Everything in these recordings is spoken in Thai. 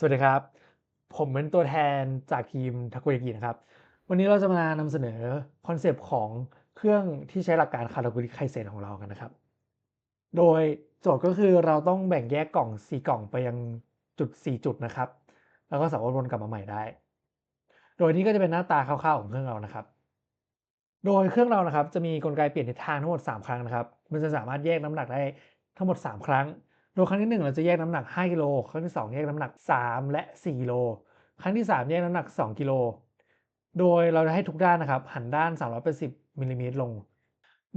สวัสดีครับ ผมเป็นตัวแทนจากทีม Takoyaki นะครับ วันนี้เราจะมานำเสนอคอนเซปต์ของเครื่องที่ใช้หลักการ Karakuri Kaizen ของเรากันนะครับ โดยโจทย์ก็คือเราต้องแบ่งแยกกล่อง 4 กล่องไปยังจุด 4 จุดนะครับ แล้วก็สามารถวนกลับมาใหม่ได้ โดยนี้ก็จะเป็นหน้าตาคร่าวๆของเครื่องเรานะครับ โดยเครื่องเรานะครับจะมีกลไกเปลี่ยนทิศทางทั้งหมด 3 ครั้งนะครับ มันจะสามารถแยกน้ำหนักได้ทั้งหมด 3 ครั้ง ดยครั้งที่ 1 เราจะแยกน้ำหนัก 5 กิโล ครั้งที่ 2 แยกน้ำหนัก 3 และ4กิโล ครั้งที่ 3 แยกน้ำหนัก 2 กิโล โดยเราจะให้ทุกด้านนะครับ หันด้าน 380มิลลิเมตรลง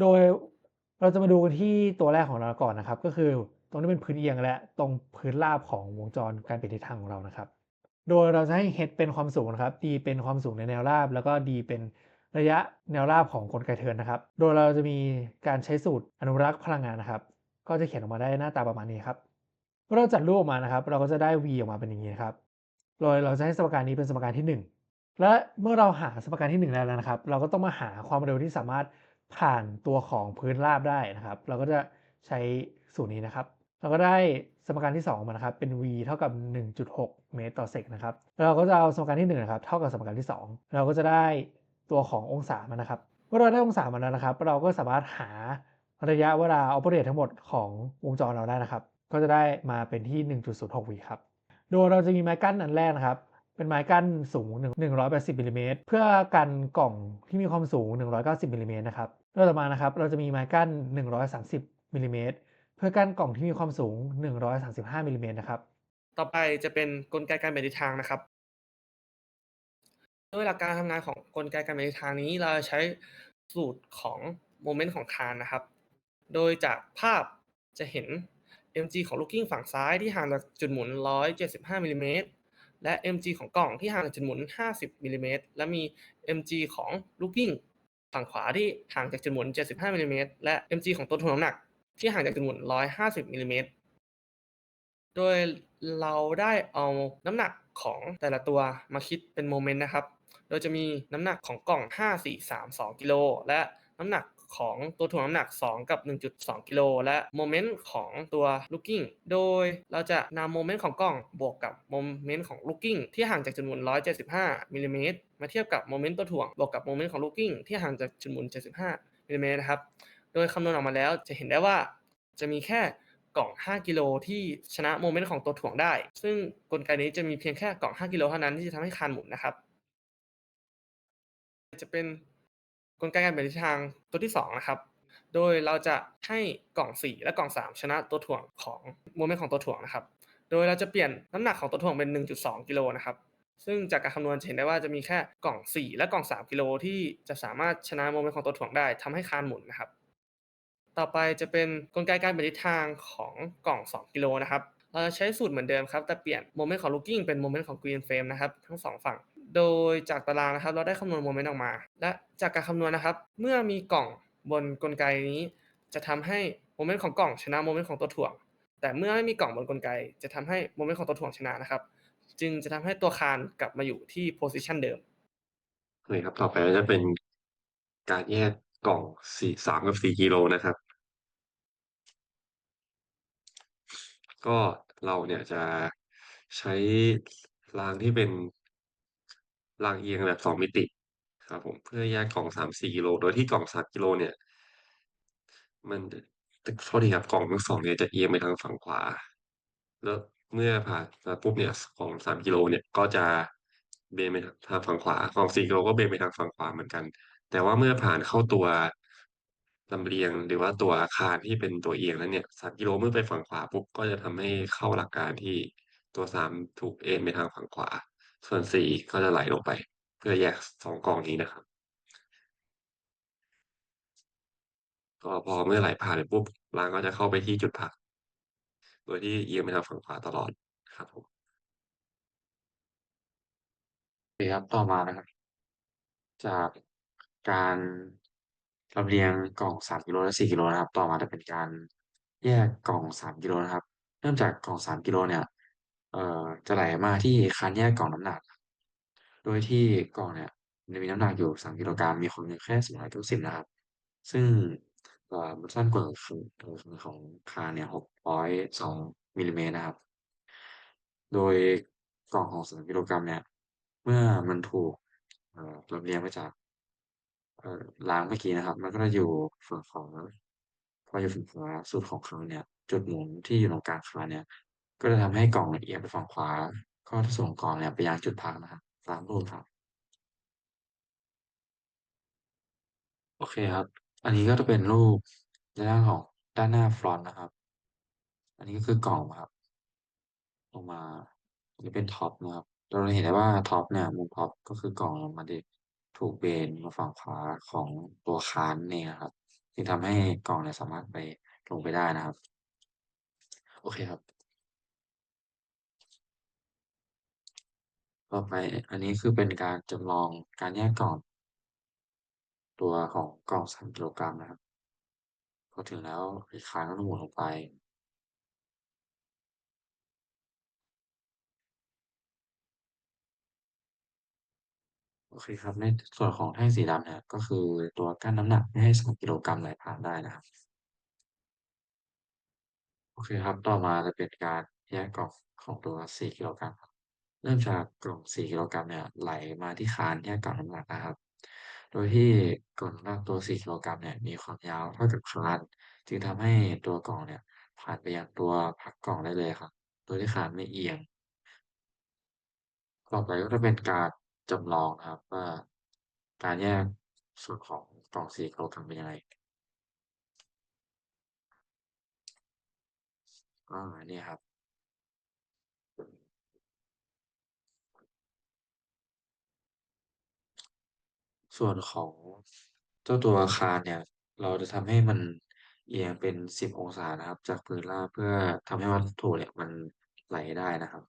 โดยเราจะมาดูกันที่ตัวแรกของเราก่อนนะครับ ก็คือตรงที่เป็นพื้นเอียงและตรงพื้นราบของวงจรการเปลี่ยนทิศทางของเรานะครับ โดยเราจะให้ h เป็นความสูงนะครับ d เป็นความสูงในแนวราบ แล้วก็ d เป็นระยะแนวราบของกลไกเทินนะครับ โดยเราจะมีการใช้สูตรอนุรักษ์พลังงานนะครับ ก็จะเขียนออกมาได้หน้าตาประมาณนี้ครับเมื่อเราจัดรูปออกมานะครับ เราก็จะได้ v ออกมาเป็นอย่างนี้นครับโดยเราจะให้สมการนี้เป็นสมการที่ 1 และเมื่อเราหาสมการที่ 1 ได้แล้วนะครับ เราก็ต้องมาหาความเร็วที่สามารถผ่านตัวของพื้นราบได้นะครับ เราก็จะใช้สูตรนี้นะครับ เราก็ได้สมการที่ 2 มานะครับ เป็น v เท่ากับ 1.6 เมตรต่อเซกนะครับ เราก็จะเอาสมการที่1นะครับเท่ากับสมการที่ 2 เราก็จะได้ตัวขององศามานะครับ เมื่อเราได้องศามาแล้วนะครับ เราก็สามารถหา ระยะเวลา operate ทั้งหมดของวงจรเราได้นะครับ ก็จะได้มาเป็นที่ 1.06วิครับ โดยเราจะมีไม้กั้นอันแรกนะครับ เป็นไม้กั้นสูง 180มิลลิเมตรเพื่อกันกล่องที่มีความสูง 190มิลลิเมตรนะครับแล้วต่อมานะครับเราจะมีไม้กั้น 130มิลลิเมตรเพื่อกั้นกล่องที่มีความสูง 135มิลลิเมตรนะครับต่อไปจะเป็นกลไกการเปลี่ยนทิศทางนะครับโดยหลักการทำงานของกลไกการเปลี่ยนทิศทางนี้เราใช้สูตรของโมเมนต์ของคานนะครับ โดยจากภาพจะเห็น mg ของ looking ฝั่งซ้ายที่ห่างจากจุดหมุน 175มิลลิเมตรและ mg ของกล่องที่ห่างจากจุดหมุน 50มิลลิเมตรและมี mg ของ looking ฝั่งขวาที่ห่างจากจุดหมุน 75มิลลิเมตรและ mg ของตัวถ่วงน้ำหนัก ที่ห่างจากจุดหมุน 150มิลลิเมตรโดยเราได้เอาน้ำหนักของแต่ละตัวมาคิดเป็นโมเมนต์นะครับ โดยจะมีน้ำหนักของกล่อง 5 4 3 2 กิโลและน้ำหนัก ของตัวถ่วงน้ำหนัก 2 กับ 1.2 กิโลและโมเมนต์ของตัว looking โดยเราจะนำโมเมนต์ของกล่องบวกกับโมเมนต์ของ looking ที่ห่างจากจุดหมุน 175มิลลิเมตรมาเทียบกับโมเมนต์ตัวถ่วงบวกกับโมเมนต์ของ looking ที่ห่างจากจุดหมุน 75มิลลิเมตรนะครับ โดยคำนวณออกมาแล้วจะเห็นได้ว่าจะมีแค่กล่อง 5 กิโลที่ชนะโมเมนต์ของตัวถ่วงได้ ซึ่งกลไกนี้จะมีเพียงแค่กล่อง 5 กิโลเท่านั้นที่จะทำให้คานหมุนนะครับ จะเป็น กลไกการเปลี่ยนทิศทางตัวที่2นะครับโดยเราจะให้กล่อง 4 และกล่อง 3 ชนะตัวถ่วงของโมเมนต์ของตัวถ่วงนะครับ โดยเราจะเปลี่ยนน้ำหนักของตัวถ่วงเป็น 1.2 กิโลนะครับ ซึ่งจากการคำนวณจะเห็นได้ว่าจะมีแค่กล่อง 4 และกล่อง 3 กิโลที่จะสามารถชนะโมเมนต์ของตัวถ่วงได้ทำให้คานหมุนนะครับ ต่อไปจะเป็นกลไกการเปลี่ยนทิศทางของกล่อง 2 กิโลนะครับ เราจะใช้สูตรเหมือนเดิมครับ แต่เปลี่ยนโมเมนต์ของ looking เป็นโมเมนต์ของ green frame นะครับทั้งสองฝั่ง โดยจากตารางนะครับ เราได้คำนวณโมเมนต์ออกมา และจากการคำนวณนะครับ เมื่อมีกล่องบนกลไกนี้ จะทำให้โมเมนต์ของกล่องชนะโมเมนต์ของตัวถ่วง แต่เมื่อไม่มีกล่องบนกลไก จะทำให้โมเมนต์ของตัวถ่วงชนะนะครับ จึงจะทำให้ตัวคานกลับมาอยู่ที่ position เดิมโอเคครับ ต่อไปจะเป็นการแยกกล่องสี่สามกับสี่กิโลนะครับ ก็เราเนี่ยจะใช้รางที่เป็น รางเอียงแบบสองมิติครับผมเพื่อแยกกล่องสามสี่กิโล โดยที่กล่องสามกิโลเนี่ย มันโทษทีครับกล่องทั้งสองเนี่ยจะเอียงไปทางฝั่งขวา แล้วเมื่อผ่านมาปุ๊บเนี่ยกล่องสามกิโลเนี่ยก็จะเบนไปทางฝั่งขวากล่องสี่กิโลก็เบนไปทางฝั่งขวาเหมือนกัน แต่ว่าเมื่อผ่านเข้าตัวลำเลียงหรือว่าตัวอาคารที่เป็นตัวเอียงแล้วเนี่ยสามกิโลเมื่อไปฝั่งขวาปุ๊บก็จะทำให้เข้าหลักการที่ตัวสามถูกเอ็นไปทางฝั่งขวา ส่วนสี่ก็จะไหลลงไป เพื่อแยกสองกล่องนี้นะครับ ก็พอเมื่อไหลผ่านไปปุ๊บรางก็จะเข้าไปที่จุดพัก โดยที่เอียงไปทางฝั่งขวาตลอดครับผมโอเคครับต่อมานะครับ จากการลำเลียงกล่องสามกิโลและสี่กิโลนะครับ ต่อมาจะเป็นการแยกกล่องสามกิโลนะครับ เริ่มจากกล่องสามกิโลเนี่ย จะไหลมาที่คานแยกกล่องน้ำหนัก โดยที่กล่องเนี่ยมีน้ำหนักอยู่สามกิโลกรัมมีความเร็วแค่สองร้อยเก้าสิบนะครับ ซึ่งเอ่อมันสั้นกว่าของของคานเนี่ยหกร้อยสองมิลลิเมตรนะครับ โดยกล่องของ3กิโลกรัมเนี่ย เมื่อมันถูกเอ่อลำเลียงมาจากเอ่อรางเมื่อกี้นะครับ มันก็จะอยู่ฝั่งขวาพออยู่ฝั่งขวาสุดของคานเนี่ย จุดหมุนที่อยู่ตรงกลางคานเนี่ย ก็จะทำให้กล่องเนี่ยเอียงไปฝั่งขวา ก็จะส่งกล่องเนี่ยไปยังจุดพักนะครับตามรูปครับ โอเคครับ อันนี้ก็จะเป็นรูปในด้านของด้านหน้าฟรอนต์นะครับ อันนี้ก็คือกล่องครับลงมาอันนี้เป็นท็อปนะครับเราจะเห็นได้ว่าท็อปเนี่ยมุมท็อปก็คือกล่องลงมาดิถูกเบนมาฝั่งขวาของตัวคานนั่นเองนะครับจึงทำให้กล่องเนี่ยสามารถไปลงไปได้นะครับ โอเคครับ ต่อไปอันนี้คือเป็นการจำลองการแยกกล่อง ตัวของกล่อง3กิโลกรัมนะครับพอถึงแล้วอีกครั้งก็หมุนลงไปโอเคครับ ในส่วนของแท่งสีดำเนี่ยก็คือตัวกั้นน้ำหนักไม่ให้3กิโลกรัมไหลผ่านได้นะครับ โอเคครับ ต่อมาจะเป็นการแยกกล่องของตัว4กิโลกรัมครับ เริ่มจากกล่อง4กิโลกรัมเนี่ยไหลมาที่คานแยกกล่องน้ำหนักนะครับ โดยที่กล่องน้ำหนักตัว 4 กิโลกรัมเนี่ยมีความยาวเท่ากับคานจึงทำให้ตัวกล่องเนี่ยผ่านไปยังตัวพักกล่องได้เลยครับโดยที่คานไม่เอียง ต่อไปก็จะเป็นการจำลองนะครับว่าการแยกส่วนของกล่อง 4 กิโลกรัมเป็นยังไงอ่านี่ครับ ส่วนของเจ้าตัวอาคารเนี่ย เราจะทำให้มันเอียงเป็นสิบองศานะครับ จากพื้นราบเพื่อทำให้วัตถุเนี่ยมันไหลได้นะครับ